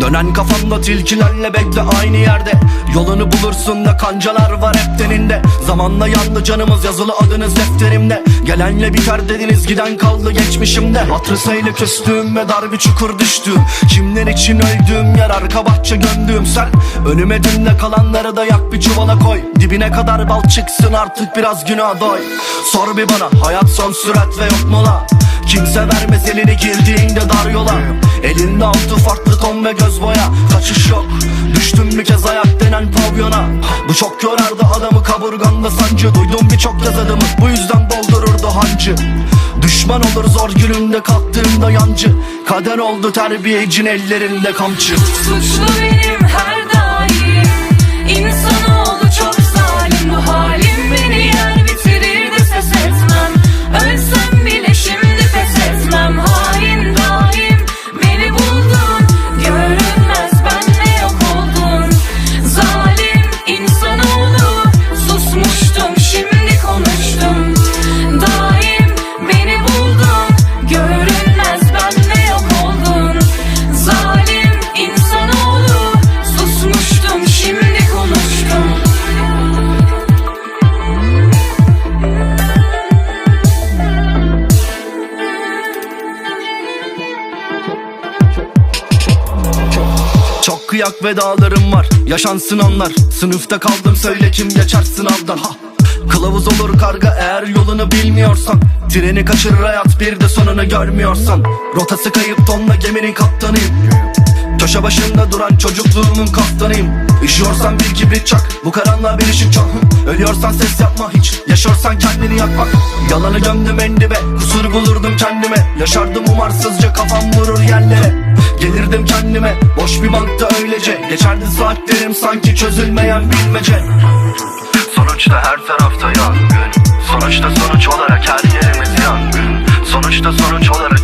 Dönen kafamda tilkilerle bekle aynı yerde. Yolunu bulursun da kancalar var hep deninde Zamanla yandı canımız yazılı adınız defterimde. Gelenle biter dediniz giden kaldı geçmişimde. Hatırı sayılı küstüğüm ve dar bir çukur düştüğüm Kimler için öldüğüm yer arka bahçe gömdüğüm sen. Önüme dünle kalanları da yak bir çuvala koy. Dibine kadar bal çıksın artık biraz günah doy. Sor bir bana hayat son sürat ve yok mola Kimse vermez elini girdiğinde dar yola. Elinde altı farklı ton ve göz boya. Kaçış yok. Düştüm bir kez ayak denen pavyona? Bu çok yorardı adamı kaburganda sancı. Duydum birçok yaz adamı bu yüzden doldururdu hancı. Düşman olur zor gününde kalktığımda yancı. Kader oldu terbiyecin ellerinde kamçı. Suçlu benim Kıyak vedalarım var. Yaşansın anlar Sınıfta kaldım söyle kim geçer sınavdan ha. Kılavuz olur karga eğer yolunu bilmiyorsan. Treni kaçırır hayat bir de sonunu görmüyorsan. Rotası kayıp tonla geminin kaptanıyım. Köşe başında duran çocukluğumun kaftanıyım Üşüyorsan bir kibrit çak Bu karanlığa bir ışık çak. Ölüyorsan ses yapma hiç Yaşıyorsan kendini yakmak Yalanı gömdüm en dibe Kusur bulurdum kendime. Yaşardım umarsızca kafam vurur yerlere Gelirdim kendime boş bir bankta öylece. Geçerdi saatlerim sanki çözülmeyen bilmece. Sonuçta her tarafta yangın. Sonuçta sonuç olarak her yerimiz yangın. Sonuçta sonuç olarak